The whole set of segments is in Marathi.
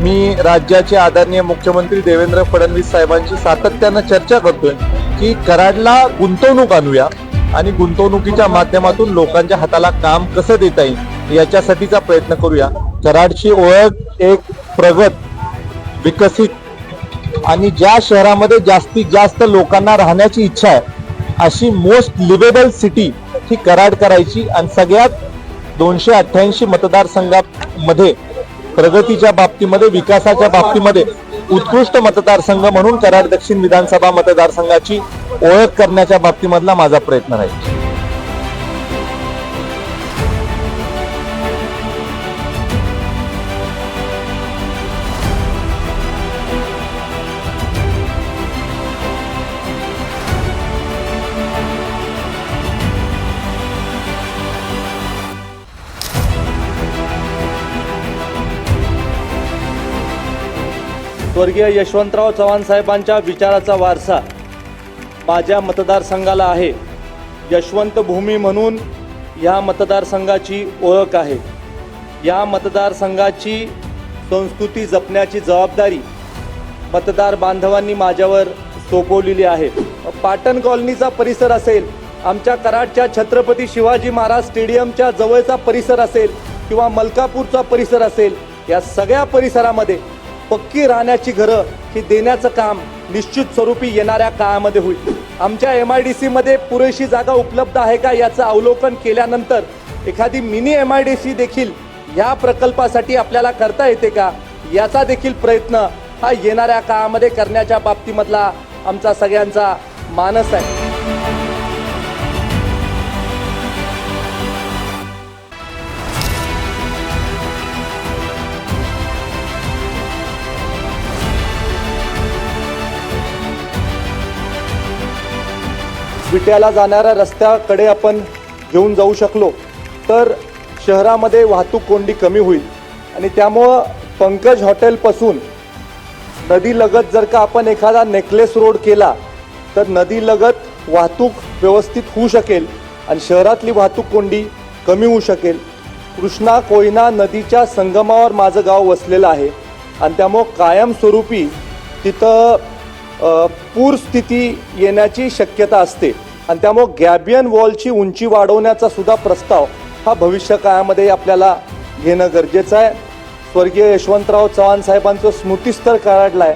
मी राज्याचे आदरणीय मुख्यमंत्री देवेंद्र फडणवीस साहेबांची सातत्यानं चर्चा करतोय की कराडला गुंतवणूक आणूया आणि गुंतवणुकीच्या माध्यमातून लोकांच्या हाताला काम कसं देता येईल याच्यासाठीचा प्रयत्न करूया. कराडची ओळख एक प्रगत विकसित आणि ज्या शहरामध्ये जास्तीत जास्त लोकांना राहण्याची इच्छा आहे अशी मोस्ट लिवेबल सिटी ही कराड करायची आणि सगळ्यात दोनशे अठ्ठ्याऐंशी मतदारसंघामध्ये प्रगतीच्या बाबतीमध्ये विकासाच्या बाबतीमध्ये उत्कृष्ट मतदारसंघ म्हणून कराड दक्षिण विधानसभा मतदारसंघाची ओळख करण्याच्या बाबतीमधला माझा प्रयत्न राहील. स्वर्गीय यशवंतराव चव्हाण साहेबांच्या विचाराचा वारसा माझ्या मतदारसंघाला आहे. यशवंत भूमी म्हणून या मतदारसंघाची ओळख आहे. या मतदारसंघाची संस्कृती जपण्याची जबाबदारी मतदार बांधवांनी माझ्यावर सोपवलेली आहे. पाटण कॉलनीचा परिसर असेल आमच्या कराडच्या छत्रपती शिवाजी महाराज स्टेडियमच्या जवळचा परिसर असेल किंवा मलकापूरचा परिसर असेल या सगळ्या परिसरामध्ये पक्की राहण्याची घरं ही देण्याचं काम निश्चित स्वरूपी येणाऱ्या काळामध्ये होईल. आमच्या एम आय डी सीमध्ये पुरेशी जागा उपलब्ध आहे का याचं अवलोकन केल्यानंतर एखादी mini M I D C देखील या प्रकल्पासाठी आपल्याला करता येते का? याचा देखील प्रयत्न हा येणाऱ्या काळामध्ये करण्याच्या बाबतीमधला आमचा सगळ्यांचा मानस आहे. विट्याला जाणाऱ्या रस्त्याकडे आपण घेऊन जाऊ शकलो तर शहरामध्ये वाहतूक कोंडी कमी होईल. आणि त्यामुळं पंकज हॉटेलपासून नदीलगत जर का आपण एखादा नेकलेस रोड केला तर नदीलगत वाहतूक व्यवस्थित होऊ शकेल आणि शहरातली वाहतूक कोंडी कमी होऊ शकेल. कृष्णा कोयना नदीच्या संगमावर माझं गाव वसलेलं आहे आणि त्यामुळं कायमस्वरूपी तिथं पूरस्थिती पूर स्थिती येण्याची शक्यता असते. आणि त्यामुळं गॅबियन वॉलची उंची वाढवण्याचा सुद्धा प्रस्ताव हा भविष्य काळामध्ये आपल्याला घेणं गरजेचं आहे. स्वर्गीय यशवंतराव चव्हाण साहेबांचं स्मृतीस्थळ काढलं आहे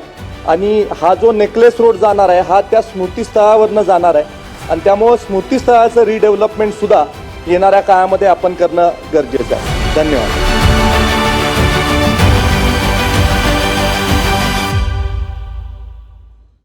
आणि हा जो नेकलेस रोड जाणार आहे हा त्या स्मृतीस्थळावरनं जाणार आहे. आणि त्यामुळं स्मृतीस्थळाचं रिडेव्हलपमेंट सुद्धा येणाऱ्या काळामध्ये आपण करणं गरजेचं आहे. धन्यवाद.